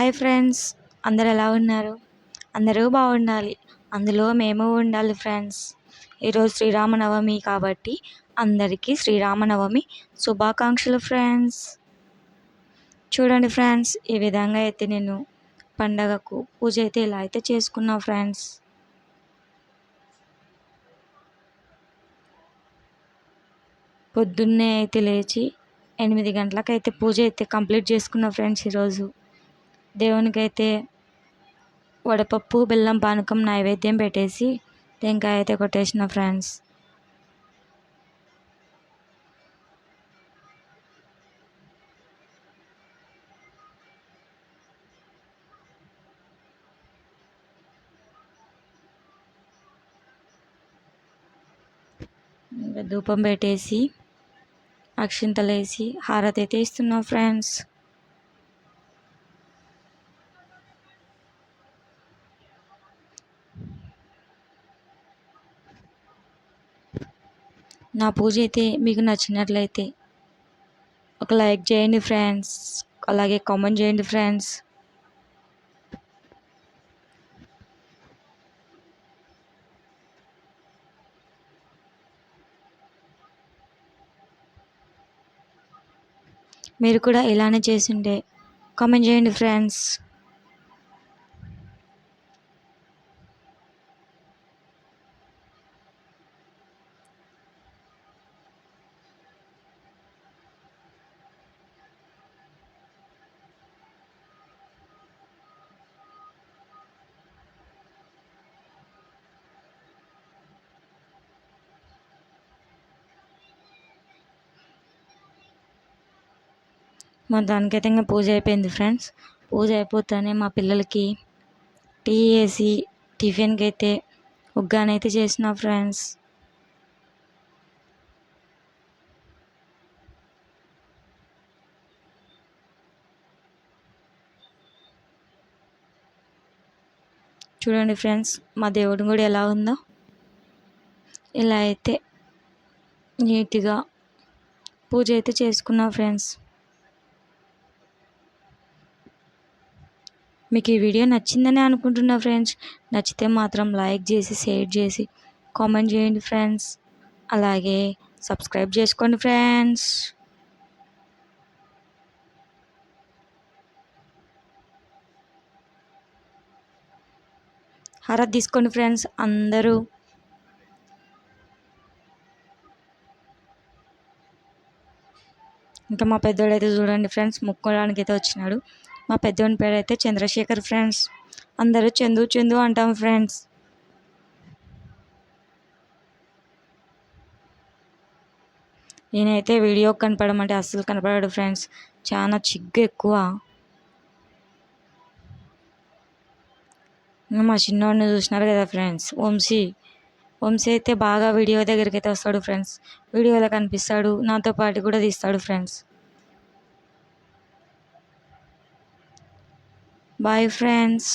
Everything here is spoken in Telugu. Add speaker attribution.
Speaker 1: హాయ్ ఫ్రెండ్స్ అందరు ఎలా ఉన్నారు? అందరూ బాగుండాలి. అందులో మేము ఉండాలి ఫ్రెండ్స్. ఈరోజు శ్రీరామనవమి కాబట్టి అందరికీ శ్రీరామనవమి శుభాకాంక్షలు ఫ్రెండ్స్. చూడండి ఫ్రెండ్స్ ఈ విధంగా అయితే నేను పండగకు పూజ అయితే ఇలా అయితే చేసుకున్నా ఫ్రెండ్స్. పొద్దున్నే అయితే లేచి ఎనిమిది గంటలకైతే పూజ అయితే కంప్లీట్ చేసుకున్న ఫ్రెండ్స్ ఈరోజు. దేవునికైతే వడపప్పు బెల్లం పానకం నైవేద్యం పెట్టేసి టెంకాయ అయితే కొట్టేసిన ఫ్రెండ్స్. ఇంకా ధూపం పెట్టేసి అక్షింతలు వేసి హారతి అయితే ఇస్తున్నాం ఫ్రెండ్స్. నా పూజ అయితే మీకు నచ్చినట్లయితే ఒక లైక్ చేయండి ఫ్రెండ్స్. అలాగే కామెంట్ చేయండి ఫ్రెండ్స్. మీరు కూడా ఇలానే చేసిండే కామెంట్ చేయండి ఫ్రెండ్స్. మా దానికైతే ఇంకా పూజ అయిపోయింది ఫ్రెండ్స్. పూజ అయిపోతానే మా పిల్లలకి టీ వేసి టిఫిన్కి అయితే ఉగ్గానైతే చేసిన ఫ్రెండ్స్. చూడండి ఫ్రెండ్స్ మా దేవుడు కూడా ఎలా ఉందో. ఇలా అయితే నీట్గా పూజ అయితే చేసుకున్నా ఫ్రెండ్స్. మీకు ఈ వీడియో నచ్చిందని అనుకుంటున్నా ఫ్రెండ్స్. నచ్చితే మాత్రం లైక్ చేసి షేర్ చేసి కామెంట్ చేయండి ఫ్రెండ్స్. అలాగే సబ్స్క్రైబ్ చేసుకోండి ఫ్రెండ్స్. హరత్ తీసుకోండి ఫ్రెండ్స్ అందరూ. ఇంకా మా పెద్దోడు అయితే చూడండి ఫ్రెండ్స్ ముక్కోడానికి అయితే వచ్చినాడు. మా పెద్దోని పేరు అయితే చంద్రశేఖర్ ఫ్రెండ్స్. అందరూ చందు చందు అంటాం ఫ్రెండ్స్. నేనైతే వీడియో కనపడమంటే అస్సలు కనపడాడు ఫ్రెండ్స్. చాలా చిగ్గు ఎక్కువ. మా చిన్నోడిని చూసినారు కదా ఫ్రెండ్స్ వంశీ. వంశీ అయితే బాగా వీడియో దగ్గరికి అయితే వస్తాడు ఫ్రెండ్స్. వీడియోలో కనిపిస్తాడు నాతో పాటు కూడా తీస్తాడు ఫ్రెండ్స్. Bye friends